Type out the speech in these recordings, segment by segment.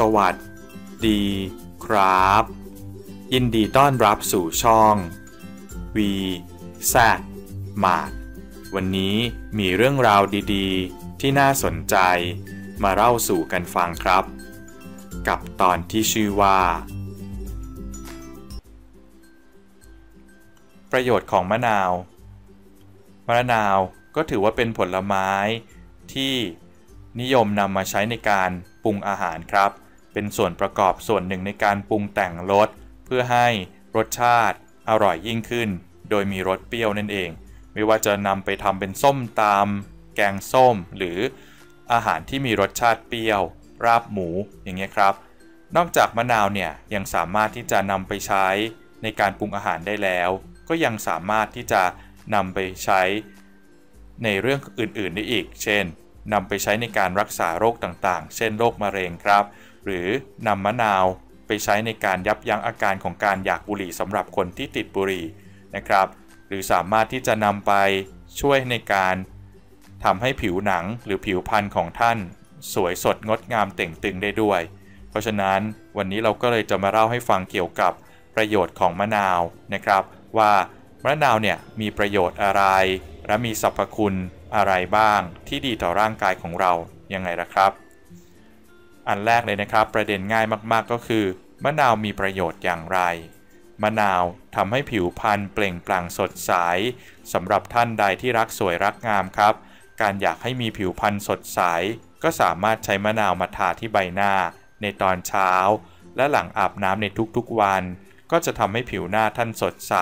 สวัสดีครับ ยินดีต้อนรับสู่ช่อง V แซมาดวันนี้มีเรื่องราวดีๆ ที่น่าสนใจมาเล่าสู่กันฟังครับ กับตอนที่ชื่อว่า ประโยชน์ของมะนาวมะนาวก็ถือว่าเป็นผลไม้ที่นิยมนำมาใช้ในการปรุงอาหารครับ เป็นส่วนประกอบส่วนหนึ่งในการปรุงแต่งรสเพื่อให้รสชาติอร่อยยิ่งขึ้น โดยมีรสเปรี้ยวนั่นเอง ไม่ว่าจะนำไปทำเป็นส้มตำแกงส้ม หรืออาหารที่มีรสชาติเปรี้ยว ราบหมูอย่างเงี้ยครับ นอกจากมะนาวเนี่ยยังสามารถที่จะนำไปใช้ในการปรุงอาหารได้แล้ว ก็ยังสามารถที่จะนำไปใช้ในเรื่องอื่นๆได้อีก เช่นนำไปใช้ในการรักษาโรคต่างๆ เช่นโรคมะเร็งครับ หรือนำมะนาวไปใช้ในการยับยั้งอาการของการอยากบุหรี่สำหรับคนที่ติดบุหรี่นะครับ หรือสามารถที่จะนำไปช่วยในการทำให้ผิวหนังหรือผิวพรรณของท่าน สวยสดงดงามเต่งตึงได้ด้วย เพราะฉะนั้นวันนี้เราก็เลยจะมาเล่าให้ฟังเกี่ยวกับประโยชน์ของมะนาวนะครับ ว่ามะนาวเนี่ยมีประโยชน์อะไร และมีสรรพคุณอะไรบ้างที่ดีต่อร่างกายของเรายังไงล่ะครับ อันแรกเลยนะครับ ประเด็นง่ายมากๆก็คือ มะนาวมีประโยชน์อย่างไร มะนาวทำให้ผิวพรรณเปล่งปลั่งสดใสสำหรับท่านใดที่รักสวยรักงามครับ การอยากให้มีผิวพรรณสดใส ก็สามารถใช้มะนาวมาทาที่ใบหน้า ในตอนเช้า และหลังอาบน้ำในทุกๆวัน ก็จะทำให้ผิวหน้าท่านสดใส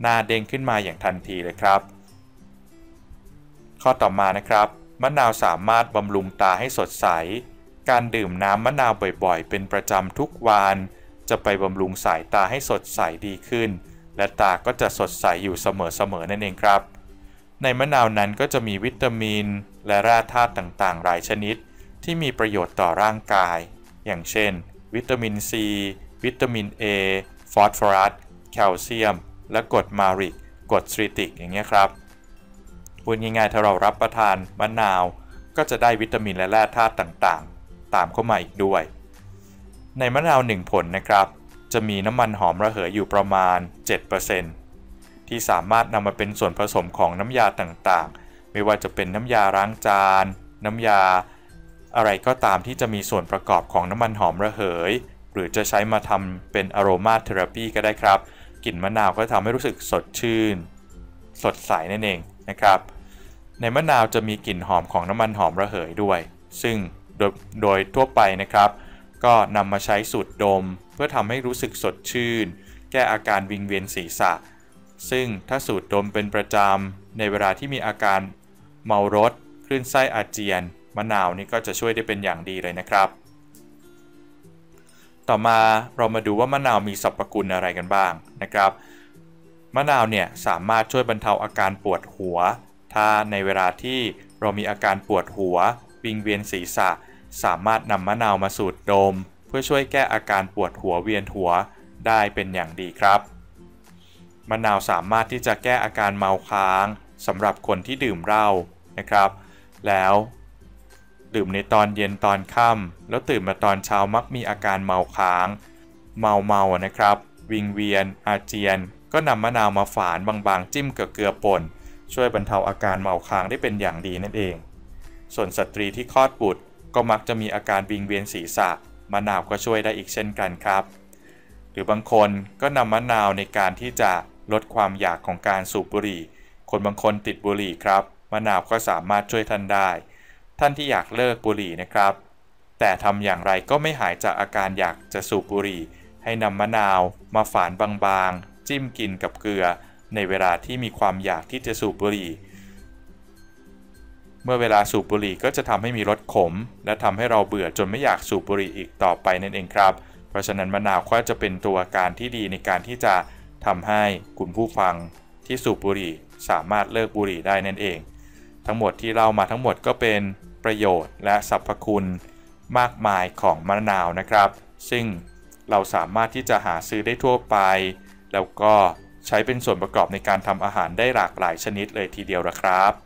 หน้าเด้งขึ้นมาอย่างทันทีเลยครับ ข้อต่อมานะครับ มะนาวสามารถบำรุงตาให้สดใส การดื่มน้ำมะนาวบ่อยๆ เป็นประจำทุกวัน จะไปบำรุงสายตาให้สดใสดีขึ้น และตาก็จะสดใสอยู่เสมอๆนั่นเองครับ ในมะนาวนั้นก็จะมีวิตามิน และแร่ธาตุต่างๆ หลายชนิด ที่มีประโยชน์ต่อร่างกาย อย่างเช่น วิตามินซี วิตามิน A ฟอสฟอรัส แคลเซียม และกรดมาริกกรดสตรีติกอย่างเงี้ยครับพูดง่ายๆถ้าเรารับประทานมะนาว ก็จะได้วิตามินและแร่ธาตุต่างๆ ตามเข้ามาอีกด้วย ในมะนาว1ผลนะครับ จะมีน้ำมันหอมระเหยอยู่ประมาณ 7%ที่สามารถนำมาเป็นส่วนผสมของน้ำยาต่างๆ ไม่ว่าจะเป็นน้ำยาล้างจาน น้ำยา อะไรก็ตามที่จะมีส่วนประกอบของน้ำมันหอมระเหย หรือจะใช้มาทำเป็นอโรมาเทอราปีก็ได้ครับกลิ่นมะนาวก็ทำให้รู้สึกสดชื่น สดใสนั่นเองนะครับในมะนาวจะมีกลิ่นหอมของน้ำมันหอมระเหยด้วย ซึ่ง โดยโดยทั่วไปนะครับ ก็นำมาใช้สูดดม เพื่อทำให้รู้สึกสดชื่น แก้อาการวิงเวียนศีรษะ ซึ่งถ้าสูดดมเป็นประจำในเวลาที่มีอาการเมารถคลื่นไส้อาเจียน มะนาวนี่ก็จะช่วยได้เป็นอย่างดีเลยนะครับ ต่อมาเรามาดูว่ามะนาวมีสรรพคุณอะไรกันบ้างนะครับ มะนาวเนี่ยสามารถช่วยบรรเทาอาการปวดหัว ถ้าในเวลาที่เรามีอาการปวดหัว วิงเวียนศีรษะ สามารถนำมะนาวมาสูดดม เพื่อช่วยแก้อาการปวดหัวเวียนหัวได้เป็นอย่างดีครับ มะนาวสามารถที่จะแก้อาการเมาค้างสำหรับคนที่ดื่มเหล้านะครับ แล้วดื่มในตอนเย็นตอนค่ำแล้วตื่นมาตอนเช้ามักมีอาการเมาค้าง เมาเมานะครับ วิงเวียน อาเจียน ก็นำมะนาวมาฝานบางๆ จิ้มกับเกลือป่นช่วยบรรเทาอาการเมาค้างได้เป็นอย่างดีนั่นเอง ส่วนสตรีที่คลอดบุตร ก็มักจะมีอาการวิงเวียนศีรษะมะนาวก็ช่วยได้อีกเช่นกันครับ หรือบางคนก็นำมะนาวในการที่จะลดความอยากของการสูบบุหรี่ คนบางคนติดบุหรี่ครับ มะนาวก็สามารถช่วยท่านได้ ท่านที่อยากเลิกบุหรี่นะครับ แต่ทำอย่างไรก็ไม่หายจากอาการอยากจะสูบบุหรี่ ให้นำมะนาวมาฝานบางๆ จิ้มกินกับเกลือ ในเวลาที่มีความอยากที่จะสูบบุหรี่ เมื่อเวลาสูบบุหรี่ก็จะทำให้มีรสขม และทำให้เราเบื่อจนไม่อยากสูบบุหรี่อีกต่อไปนั่นเองครับ เพราะฉะนั้นมะนาวก็จะเป็นตัวการที่ดีในการที่จะทำให้คุณผู้ฟังที่สูบบุหรี่สามารถเลิกบุหรี่ได้นั่นเอง ทั้งหมดที่เรามาทั้งหมดก็เป็นประโยชน์และสรรพคุณมากมายของมะนาวนะครับ ซึ่งเราสามารถที่จะหาซื้อได้ทั่วไป แล้วก็ใช้เป็นส่วนประกอบในการทำอาหารได้หลากหลายชนิดเลยทีเดียวละครับ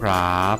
ครับ